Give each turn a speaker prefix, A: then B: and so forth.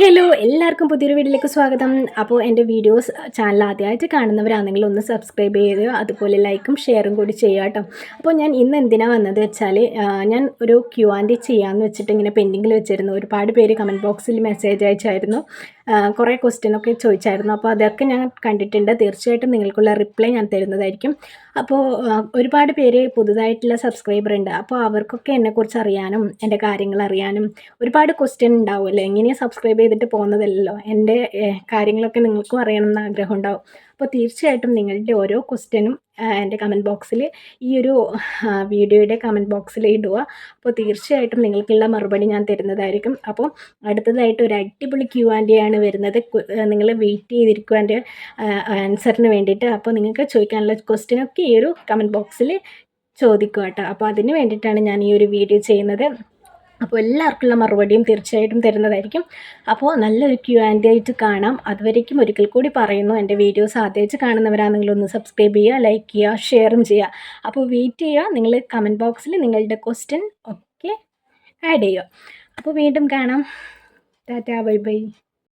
A: Hello എല്ലാവർക്കും പുതിയൊരു വീഡിയോയിലേക്ക് സ്വാഗതം. അപ്പോൾ എന്റെ വീഡിയോസ് ചാനൽ ആദ്യമായിട്ട് കാണുന്നവരാണെങ്കിൽ ഒന്ന് സബ്സ്ക്രൈബ് ചെയ്ത് അതുപോലെ ലൈക്കും ഷെയറും കൂടി ചെയ്യുക കേട്ടോ അപ്പോൾ ഞാൻ ഇന്ന് എന്തിനാണ് വന്നത് വെച്ചാൽ ഞാൻ ഒരു ക്യു ആൻഡ് ചെയ്യാമെന്ന് വെച്ചിട്ട് ഇങ്ങനെ പെൻഡിങ്ങിൽ വെച്ചിരുന്നു. ഒരുപാട് പേര് കമന്റ് ബോക്സിൽ മെസ്സേജ് അയച്ചായിരുന്നു. കുറേ ക്വസ്റ്റ്യനൊക്കെ ചോദിച്ചായിരുന്നു. അപ്പോൾ അതൊക്കെ ഞാൻ കണ്ടിട്ടുണ്ട്. തീർച്ചയായിട്ടും നിങ്ങൾക്കുള്ള റിപ്ലൈ ഞാൻ തരുന്നതായിരിക്കും. അപ്പോൾ ഒരുപാട് പേര് പുതുതായിട്ടുള്ള സബ്സ്ക്രൈബർ ഉണ്ട്. അപ്പോൾ അവർക്കൊക്കെ എന്നെക്കുറിച്ച് അറിയാനും എന്റെ കാര്യങ്ങൾ അറിയാനും ഒരുപാട് ക്വസ്റ്റ്യൻ ഉണ്ടാവുമല്ലോ എങ്ങനെയാണ് സബ്സ്ക്രൈബ് ചെയ്തിട്ട് പോകുന്നതല്ലോ എന്റെ കാര്യങ്ങളൊക്കെ നിങ്ങൾക്കും അറിയണം എന്ന് ആഗ്രഹം ഉണ്ടാവും അപ്പോൾ തീർച്ചയായിട്ടും നിങ്ങളുടെ ഓരോ ക്വസ്റ്റ്യനും എന്റെ കമന്റ് ബോക്സിൽ ഈ ഒരു വീഡിയോയുടെ കമന്റ് ബോക്സിൽ ഇടുക. അപ്പോൾ തീർച്ചയായിട്ടും നിങ്ങൾക്കുള്ള മറുപടി ഞാൻ തരുന്നതായിരിക്കും. അപ്പോൾ അടുത്തതായിട്ട് ഒരു അടിപൊളി ക്യൂ ആൻഡ് ആണ് വരുന്നത്. നിങ്ങൾ വെയിറ്റ് ചെയ്തിരിക്കുവാന്റെ ആൻസറിന് വേണ്ടിയിട്ട്. അപ്പോൾ നിങ്ങൾക്ക് ചോദിക്കാനുള്ള ക്വസ്റ്റ്യനൊക്കെ ഈ ഒരു കമന്റ് ബോക്സിൽ ചോദിക്കുക കേട്ടോ. അപ്പോൾ അതിന് വേണ്ടിയിട്ടാണ് ഞാൻ ഈ ഒരു വീഡിയോ ചെയ്യുന്നത്. അപ്പോൾ എല്ലാവർക്കുള്ള മറുപടിയും തീർച്ചയായിട്ടും തരുന്നതായിരിക്കും. അപ്പോൾ നല്ലൊരു ക്യൂ ആൻഡ് ആയിട്ട് കാണാം. അതുവരേക്കും ഒരിക്കൽ കൂടി പറയുന്നു എന്റെ വീഡിയോസ് ആദ്യമായിട്ട് കാണുന്നവരാണെങ്കിൽ ഒന്ന് സബ്സ്ക്രൈബ് ചെയ്യുക ലൈക്ക് ചെയ്യുക ഷെയറും ചെയ്യുക. അപ്പോൾ വെയിറ്റ് ചെയ്യുക നിങ്ങൾ കമന്റ് ബോക്സിൽ നിങ്ങളുടെ ക്വസ്റ്റ്യൻ ഒക്കെ ആഡ് ചെയ്യുക. അപ്പോൾ വീണ്ടും കാണാം. Tata bye bye.